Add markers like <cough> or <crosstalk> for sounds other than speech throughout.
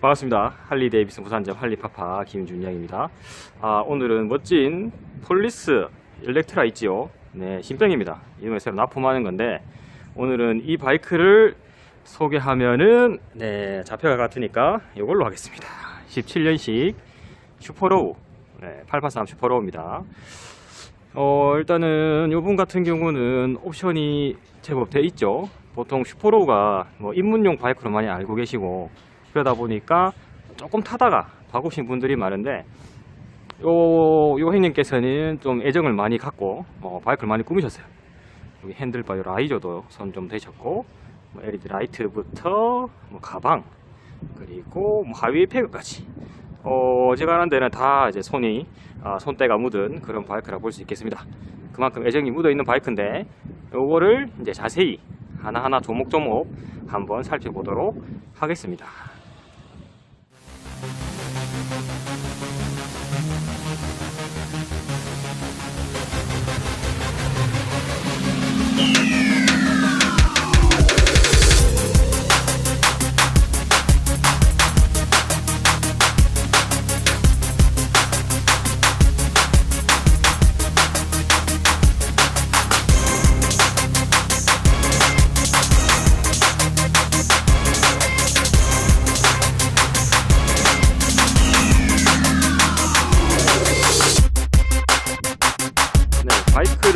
반갑습니다. 할리 데이비슨 부산점 할리파파 김준영입니다. 아, 오늘은 멋진 폴리스 일렉트라 있지요. 네, 신병입니다. 이번에 새로 납품하는 건데 오늘은 이 바이크를 소개하면은 네, 잡혀가 같으니까 이걸로 하겠습니다. 17년식 슈퍼로우 네, 883 슈퍼로우입니다. 어, 일단은 요분 같은 경우는 옵션이 제법 돼 있죠. 보통 슈퍼로우가 뭐 입문용 바이크로 많이 알고 계시고 그러다 보니까 조금 타다가 바꾸신 분들이 많은데 요, 요 형님께서는 좀 애정을 많이 갖고 어, 바이크를 많이 꾸미셨어요. 여기 핸들바 요 라이저도 손좀 대셨고 뭐 LED 라이트부터 뭐 가방 그리고 뭐 하위 패그까지 어, 어지간한 데는 다 이제 손이 아, 손때가 묻은 그런 바이크라 볼 수 있겠습니다. 그만큼 애정이 묻어 있는 바이크인데 요거를 이제 자세히 하나하나 조목조목 한번 살펴보도록 하겠습니다. 네,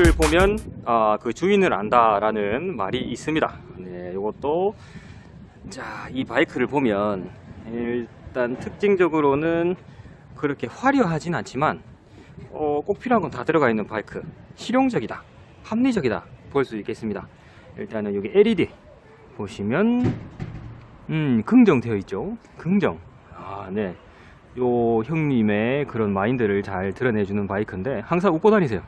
바이크를 보면 아, 그 주인을 안다라는 말이 있습니다. 네, 이것도 자, 이 바이크를 보면 일단 특징적으로는 그렇게 화려하진 않지만 어, 꼭 필요한 건 다 들어가 있는 바이크. 실용적이다. 합리적이다. 볼 수 있겠습니다. 일단은 여기 LED 보시면 음, 긍정되어 있죠. 긍정. 아, 네. 요 형님의 그런 마인드를 잘 드러내주는 바이크인데 항상 웃고 다니세요.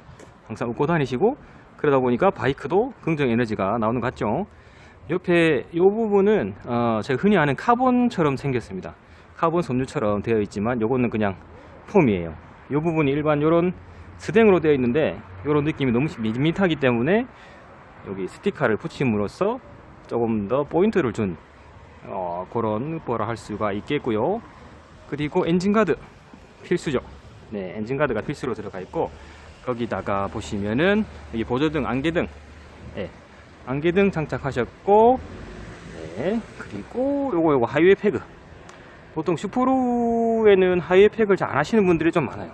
항상 웃고 다니시고 그러다 보니까 바이크도 긍정 에너지가 나오는 것 같죠. 옆에 이 부분은 어, 제가 흔히 아는 카본처럼 생겼습니다. 카본 섬유처럼 되어 있지만 요거는 그냥 폼이에요. 이 부분이 일반 요런 스댕으로 되어 있는데 요런 느낌이 너무 밋밋하기 때문에 여기 스티커를 붙임으로써 조금 더 포인트를 준 어, 그런 뭐라 할 수가 있겠고요. 그리고 엔진 가드 필수죠. 네, 엔진 가드가 필수로 들어가 있고 거기다가 보시면은 여기 보조등, 안개등, 네, 안개등 장착하셨고, 네, 그리고 요거 요거 하이웨이 패그. 보통 슈퍼로에는 하이웨이 패그를 잘안 하시는 분들이 좀 많아요.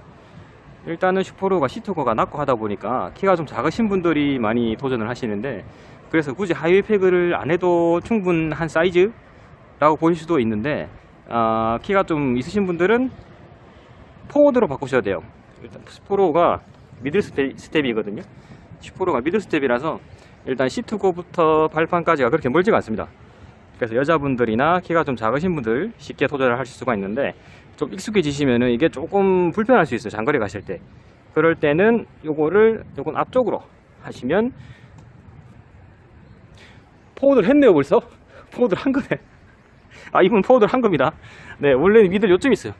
일단은 슈퍼로가 시트고가 낮고 하다 보니까 키가 좀 작으신 분들이 많이 도전을 하시는데 그래서 굳이 하이웨이 패그를 안 해도 충분한 사이즈라고 보실 수도 있는데 아, 키가 좀 있으신 분들은 포워드로 바꾸셔야 돼요. 일단 슈퍼로가 미들 스텝, 스텝 이거든요. 슈퍼로가 미들 스텝이라서 일단 시트고부터 발판까지가 그렇게 멀지가 않습니다. 그래서 여자분들이나 키가 좀 작으신 분들 쉽게 도전을 하실 수가 있는데 좀 익숙해지시면은 이게 조금 불편할 수 있어요. 장거리 가실 때. 그럴 때는 요거를 요건 앞쪽으로 하시면 포워드를 했네요 벌써 <laughs> 포워드를 한 거네 아 이분 포워드를 한 겁니다 네 원래는 미들 요쯤 있어요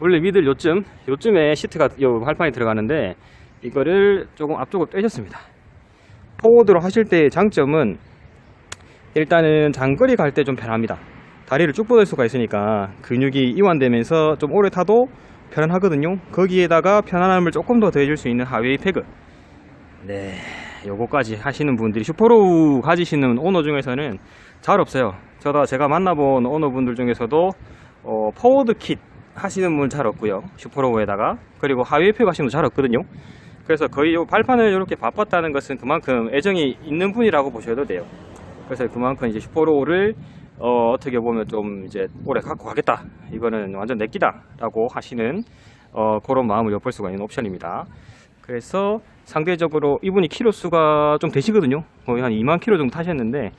원래 미들 요쯤 요쯤에 시트가 요 발판이 들어가는데 이거를 조금 앞쪽으로 빼셨습니다. 포워드로 하실 때의 장점은 일단은 장거리 갈 때 좀 편합니다. 다리를 쭉 뻗을 수가 있으니까 근육이 이완되면서 좀 오래 타도 편안하거든요. 거기에다가 편안함을 조금 더 더해줄 수 있는 하웨이 패그. 네. 요거까지 하시는 분들이 슈퍼로우 가지시는 오너 중에서는 잘 없어요. 저도 제가 만나본 오너분들 중에서도 어, 포워드 킷 하시는 분 잘 없고요 슈퍼로우에다가 그리고 패그 하시는 분 잘 없거든요 그래서 거의 요 발판을 이렇게 바꿨다는 것은 그만큼 애정이 있는 분이라고 보셔도 돼요 그래서 그만큼 이제 슈퍼로우를 어, 어떻게 보면 좀 이제 오래 갖고 가겠다. 이거는 완전 내 끼다. 라고 하시는 어, 그런 마음을 엿볼 수가 있는 옵션입니다. 그래서 상대적으로 이분이 키로 수가 좀 되시거든요. 거의 한 2만 킬로 정도 타셨는데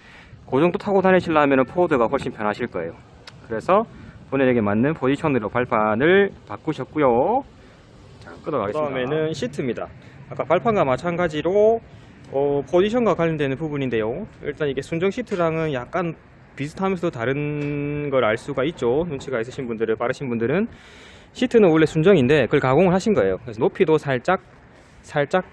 그 정도 타고 다니시려면 포워드가 훨씬 편하실 거예요. 그래서 본인에게 맞는 포지션으로 발판을 바꾸셨고요. 자, 끄어가겠습니다. 다음에는 시트입니다. 아까 발판과 마찬가지로 어, 포지션과 관련되는 부분인데요. 일단 이게 순정 시트랑은 약간 비슷하면서도 다른 걸 알 수가 있죠. 눈치가 있으신 분들은 빠르신 분들은 시트는 원래 순정인데 그걸 가공을 하신 거예요. 그래서 높이도 살짝 살짝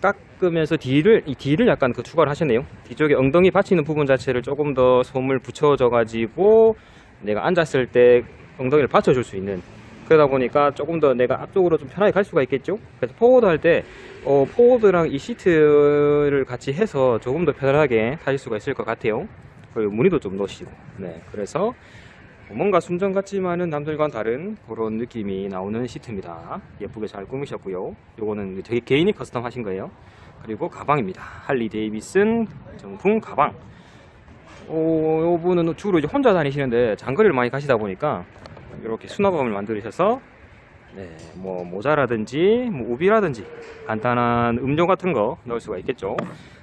깎으면서 뒤를 이 뒤를 약간 그 추가를 하셨네요. 뒤쪽에 엉덩이 받치는 부분 자체를 조금 더 솜을 붙여줘 가지고 내가 앉았을 때 엉덩이를 받쳐줄 수 있는 그러다 보니까 조금 더 내가 앞쪽으로 좀 편하게 갈 수가 있겠죠. 그래서 포워드 할 때 어, 포워드랑 이 시트를 같이 해서 조금 더 편하게 타실 수가 있을 것 같아요. 그리고 무늬도 좀 넣으시고. 네, 그래서 뭔가 순정 같지만은 남들과는 다른 그런 느낌이 나오는 시트입니다. 예쁘게 잘 꾸미셨고요. 요거는 되게 개인이 커스텀 하신 거예요. 그리고 가방입니다. 할리 데이비슨 정품 가방. 어, 요분은 주로 이제 혼자 다니시는데 장거리를 많이 가시다 보니까 이렇게 수납함을 만들으셔서 네, 뭐 모자라든지 뭐 우비라든지 간단한 음료 같은 거 넣을 수가 있겠죠.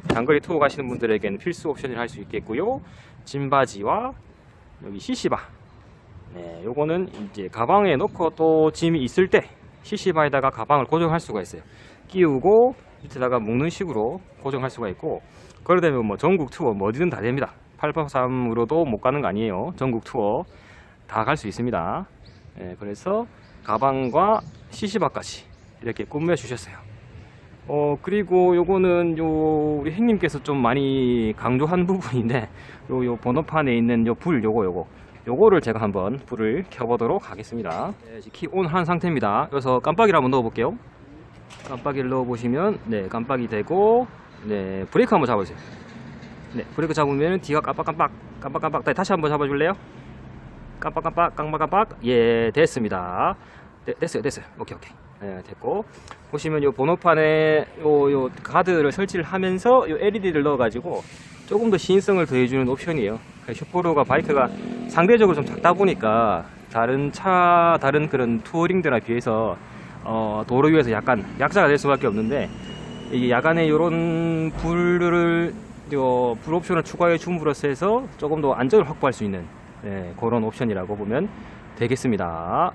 장거리 투어 가시는 분들에게는 필수 옵션을 할 수 있겠고요. 짐바지와 여기 CC바. 네, 요거는 이제 가방에 넣고 또 짐이 있을 때 CC바에다가 가방을 고정할 수가 있어요. 끼우고 밑에다가 묶는 식으로 고정할 수가 있고 그러다 보면 뭐 전국 투어 뭐 어디든 다 됩니다. 883으로도 못 가는 거 아니에요. 전국 투어 다 갈 수 있습니다. 예, 그래서 가방과 CC바까지 이렇게 꾸며 주셨어요. 어, 그리고 요거는 요 우리 행님께서 좀 많이 강조한 <laughs> 부분인데 요, 요 번호판에 있는 요 불 요거 요거 요거를 제가 한번 불을 켜보도록 하겠습니다. 네, 키온 한 상태입니다. 그래서 깜빡이를 한번 넣어볼게요. 깜빡이를 넣어보시면 네 깜빡이 되고 네 브레이크 한번 잡아주세요. 네 브레이크 잡으면 뒤가 깜빡깜빡 깜빡깜빡 네, 다시 한번 잡아줄래요? 깜빡깜빡 깜빡깜빡 예 됐습니다. 네, 됐어요 됐어요 오케이 오케이 네, 됐고 보시면 요 번호판에 요, 요 가드를 설치를 하면서 요 LED를 넣어 가지고 조금 더 시인성을 더해주는 옵션이에요. 슈퍼로가 바이크가 상대적으로 좀 작다 보니까 다른 차 다른 그런 투어링들에 비해서 어, 도로 위에서 약간 약자가 될 수밖에 없는데 이 야간에 이런 불을 요, 불 옵션을 추가해 줌으로써 해서 조금 더 안정을 확보할 수 있는 네, 그런 옵션이라고 보면 되겠습니다.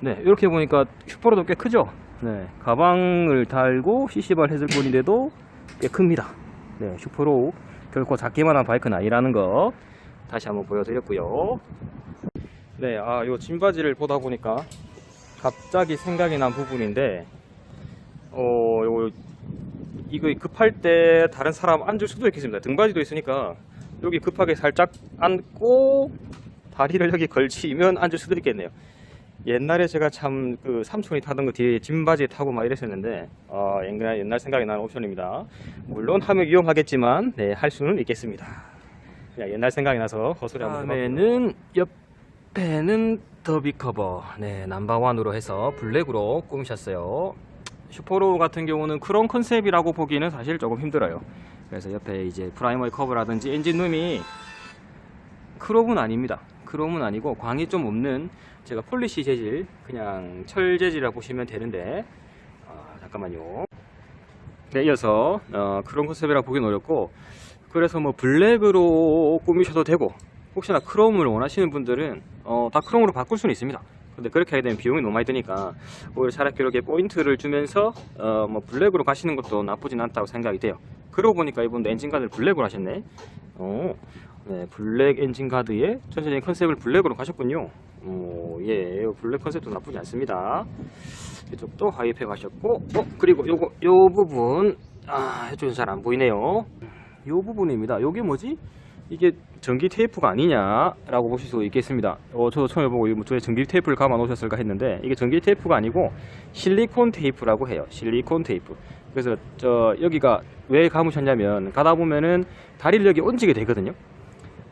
네, 이렇게 보니까 슈퍼로도 꽤 크죠? 네, 가방을 달고 CC발 했을 뿐인데도 꽤 큽니다. 네, 슈퍼로 결코 작기만 한 바이크는 아니라는 거 다시 한번 보여드렸고요. 네, 아, 요 짐바지를 보다 보니까 갑자기 생각이 난 부분인데, 어, 요, 이거 급할 때 다른 사람 앉을 수도 있겠습니다. 등받이도 있으니까 여기 급하게 살짝 앉고 다리를 여기 걸치면 앉을 수도 있겠네요. 옛날에 제가 참 그 삼촌이 타던 거 뒤에 짐바지 타고 막 이랬었는데 어, 옛날, 생각이 나는 옵션입니다. 물론 하면 위험하겠지만 네, 할 수는 있겠습니다. 그냥 옛날 생각이 나서 헛소리 한번 다음에는 옆에는 더비 커버 네 넘버원으로 해서 블랙으로 꾸미셨어요. 슈퍼로우 같은 경우는 크롬 컨셉이라고 보기는 사실 조금 힘들어요. 그래서 옆에 이제 프라이머리 커버라든지 엔진룸이 크롬은 아닙니다. 크롬은 아니고 광이 좀 없는 제가 폴리시 재질 그냥 철 재질이라 보시면 되는데 아, 잠깐만요. 네, 이어서 어, 크롬 컨셉이라 보기는 어렵고 그래서 뭐 블랙으로 꾸미셔도 되고 혹시나 크롬을 원하시는 분들은 어, 다 크롬으로 바꿀 수는 있습니다. 근데 그렇게 하게 되면 비용이 너무 많이 드니까 오히려 차라리 이렇게 포인트를 주면서 어, 뭐 블랙으로 가시는 것도 나쁘진 않다고 생각이 돼요. 그러고 보니까 이분도 엔진가드를 블랙으로 하셨네. 어, 네, 블랙 엔진 가드에 전체적인 컨셉을 블랙으로 가셨군요. 오, 예, 블랙 컨셉도 나쁘지 않습니다. 이쪽도 하이패 가셨고, 어, 그리고 요거, 요 부분, 아, 이쪽은 잘 안 보이네요. 요 부분입니다. 요게 뭐지? 이게 전기 테이프가 아니냐라고 보실 수 있겠습니다. 어, 저도 처음에 보고 이거 왜 전기 테이프를 감아 놓으셨을까 했는데 이게 전기 테이프가 아니고 실리콘 테이프라고 해요. 실리콘 테이프. 그래서 저 여기가 왜 감으셨냐면 가다 보면은 다리를 여기 얹게 되거든요.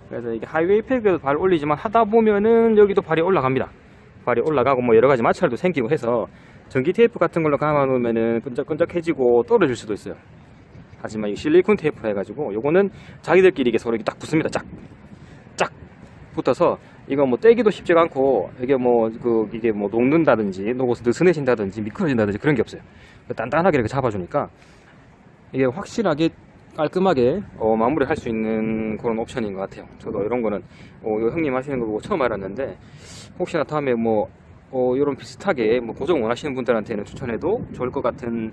그래서 이게 하이웨이 팩에도 발 올리지만 하다 보면은 여기도 발이 올라갑니다. 발이 올라가고 뭐 여러 가지 마찰도 생기고 해서 전기 테이프 같은 걸로 감아 놓으면은 끈적끈적해지고 떨어질 수도 있어요. 하지만 이 실리콘 테이프 해가지고 요거는 자기들끼리 이게 서로 이렇게 딱 붙습니다. 짝, 짝 붙어서 이거 뭐 떼기도 쉽지가 않고 이게 뭐 그 이게 뭐 녹는다든지 녹아서 느슨해진다든지 미끄러진다든지 그런 게 없어요. 단단하게 이렇게 잡아주니까 이게 확실하게 깔끔하게 어, 마무리할 수 있는 그런 옵션인 것 같아요. 저도 이런 거는 어, 요 형님 하시는 거 보고 처음 알았는데 혹시나 다음에 뭐 어, 이런 비슷하게 뭐 고정 원하시는 분들한테는 추천해도 좋을 것 같은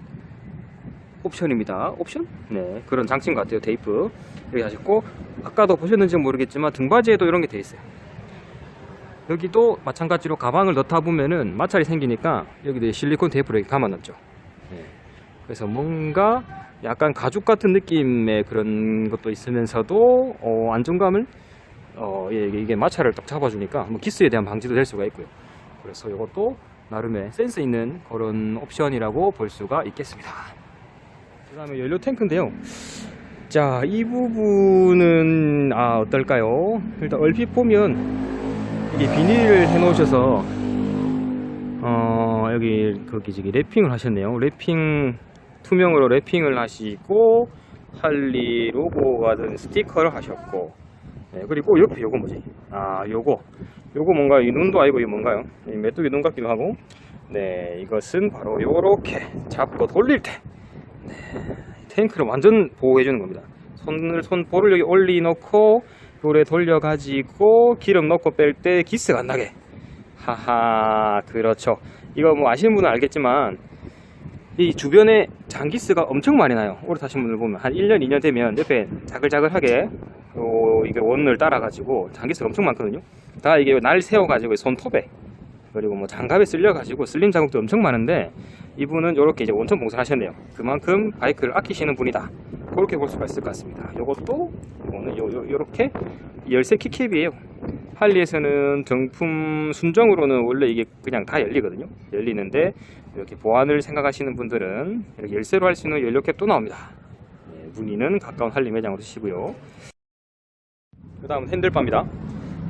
옵션입니다. 옵션? 네, 그런 장치인 것 같아요. 테이프 이렇게 하셨고 아까도 보셨는지 모르겠지만 등받이에도 이런 게 돼 있어요. 여기도 마찬가지로 가방을 넣다 보면은 마찰이 생기니까 여기도 실리콘 테이프를 이렇게 감아 넣죠. 네. 그래서 뭔가 약간 가죽 같은 느낌의 그런 것도 있으면서도 어, 안정감을 어, 예, 이게, 마찰을 딱 잡아주니까 뭐 기스에 대한 방지도 될 수가 있고요. 그래서 이것도 나름의 센스 있는 그런 옵션이라고 볼 수가 있겠습니다. 그 다음에 연료 탱크인데요. 자, 이 부분은, 아, 어떨까요? 일단 얼핏 보면, 이게 비닐을 해 놓으셔서, 어, 여기, 거기, 저기, 랩핑을 하셨네요. 랩핑, 투명으로 랩핑을 하시고, 할리 로고가 든 스티커를 하셨고, 네, 그리고 옆에 요거 뭐지? 아, 요거. 요거 뭔가, 이 눈도 아니고, 이거 뭔가요? 이 메뚜기 눈 같기도 하고, 네, 이것은 바로 요렇게 잡고 돌릴 때, 탱크를 완전 보호해주는 겁니다. 손을 손볼을 여기 올리놓고 요래 돌려가지고 기름 넣고 뺄 때 기스가 안 나게. 하하, 그렇죠. 이거 뭐 아시는 분은 알겠지만 이 주변에 장기스가 엄청 많이 나요. 오래 타신 분들 보면 한 1년, 2년 되면 옆에 자글자글하게 요 이게 원을 따라가지고 장기스가 엄청 많거든요. 다 이게 날 세워가지고 손톱에 그리고 뭐 장갑에 쓸려가지고 슬림 자국도 엄청 많은데 이분은 이렇게 이제 원천 봉사를 하셨네요. 그만큼 바이크를 아끼시는 분이다. 그렇게 볼 수가 있을 것 같습니다. 이것도 이거는 요, 요, 요렇게 열쇠 키캡이에요. 할리에서는 정품 순정으로는 원래 이게 그냥 다 열리거든요. 열리는데 이렇게 보안을 생각하시는 분들은 이렇게 열쇠로 할 수 있는 연료캡 또 나옵니다. 네, 문의는 가까운 할리 매장으로 주시고요. 그 다음은 핸들바입니다.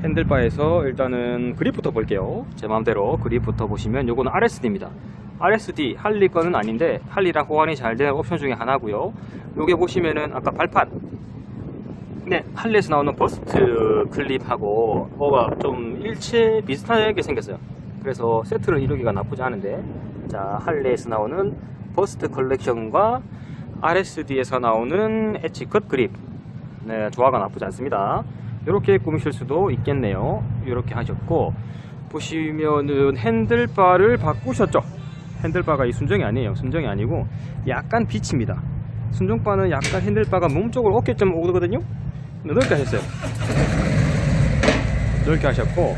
핸들바에서 일단은 그립부터 볼게요. 제 마음대로 그립부터 보시면 요거는 RSD입니다. RSD 할리 거는 아닌데 할리랑 호환이 잘 되는 옵션 중에 하나고요. 요게 보시면은 아까 발판 네, 할리에서 나오는 버스트 클립하고 뭐가 좀 일체 비슷하게 생겼어요. 그래서 세트를 이루기가 나쁘지 않은데 자 할리에서 나오는 버스트 컬렉션과 RSD에서 나오는 엣지 컷 그립 네, 조화가 나쁘지 않습니다. 이렇게 꾸미실 수도 있겠네요. 이렇게 하셨고 보시면은 핸들바를 바꾸셨죠. 핸들바가 이 순정이 아니에요. 순정이 아니고 약간 빛입니다. 순정바는 약간 핸들바가 몸쪽으로 어깨점 오거든요. 넓게 하셨어요. 넓게 하셨고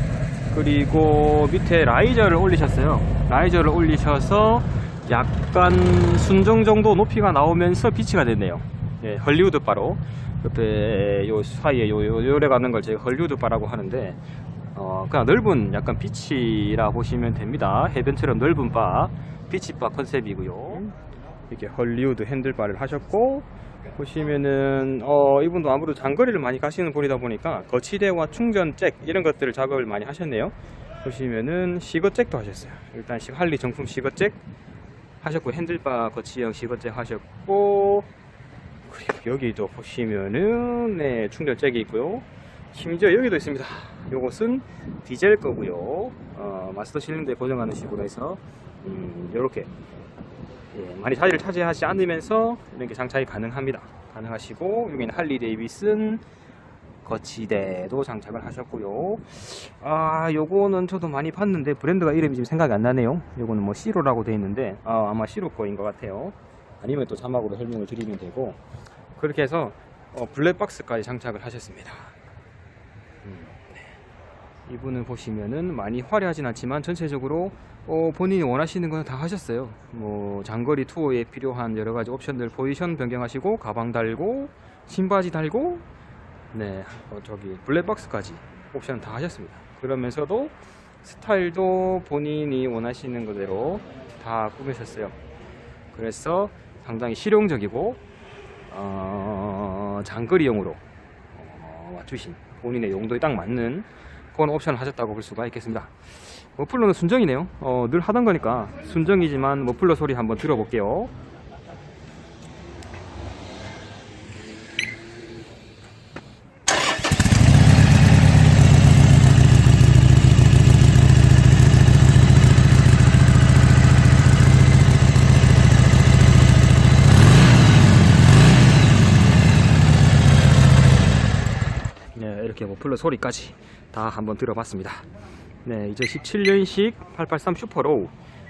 그리고 밑에 라이저를 올리셨어요. 라이저를 올리셔서 약간 순정 정도 높이가 나오면서 비치가 됐네요. 예, 헐리우드 바로 옆에 요 사이에 요, 요 요래 가는 걸 제가 헐리우드 바라고 하는데 어, 그냥 넓은 약간 비치라 보시면 됩니다. 해변처럼 넓은 바, 비치바 컨셉이고요. 이렇게 헐리우드 핸들바를 하셨고 보시면은 어, 이분도 아무래도 장거리를 많이 가시는 분이다 보니까 거치대와 충전 잭 이런 것들을 작업을 많이 하셨네요. 보시면은 시거잭도 하셨어요. 일단 시- 할리 정품 시거잭 하셨고 핸들바 거치형 시거잭 하셨고 그리고 여기도 보시면은 네 충전 잭이 있고요. 심지어 여기도 있습니다. 요것은 디젤 거고요. 어, 마스터 실린더에 고정하는 식으로 해서 음, 이렇게 예, 많이 자리를 차지하지 않으면서 이렇게 장착이 가능합니다. 가능하시고 여기는 할리 데이비슨 거치대도 장착을 하셨고요. 아, 요거는 저도 많이 봤는데 브랜드가 이름이 지금 생각이 안 나네요. 요거는 뭐 시로라고 돼 있는데 아, 아마 시로 거인 것 같아요. 아니면 또 자막으로 설명을 드리면 되고 그렇게 해서 어, 블랙박스까지 장착을 하셨습니다. 이분은 보시면은 많이 화려하진 않지만 전체적으로 어, 본인이 원하시는 건다 하셨어요. 뭐 장거리 투어에 필요한 여러 가지 옵션들 포지션 변경하시고 가방 달고 신바지 달고 네 어, 저기 블랙박스까지 옵션 다 하셨습니다. 그러면서도 스타일도 본인이 원하시는 그대로 다 꾸미셨어요. 그래서 상당히 실용적이고 어, 장거리용으로 어, 맞추신 본인의 용도에 딱 맞는 그런 옵션을 하셨다고 볼 수가 있겠습니다. 머플러는 순정이네요. 어, 늘 하던 거니까 순정이지만 머플러 소리 한번 들어볼게요. 네, 이렇게 머플러 소리까지 다 한번 들어봤습니다. 네, 2017년식 883 슈퍼로우.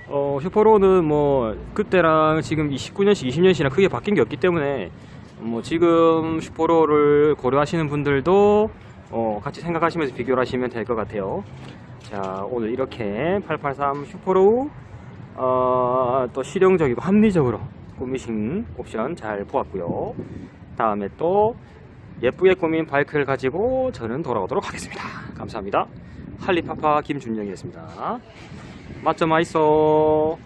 어, 슈퍼로우는 뭐 그때랑 지금 29년식, 20년식이랑 크게 바뀐 게 없기 때문에 뭐 지금 슈퍼로우를 고려하시는 분들도 어, 같이 생각하시면서 비교를 하시면 될 것 같아요. 자, 오늘 이렇게 883 슈퍼로우 어, 또 실용적이고 합리적으로 꾸미신 옵션 잘 보았고요. 다음에 또 예쁘게 꾸민 바이크를 가지고 저는 돌아오도록 하겠습니다. 감사합니다. 할리파파 김준영이었습니다. 맛좀 맛있어.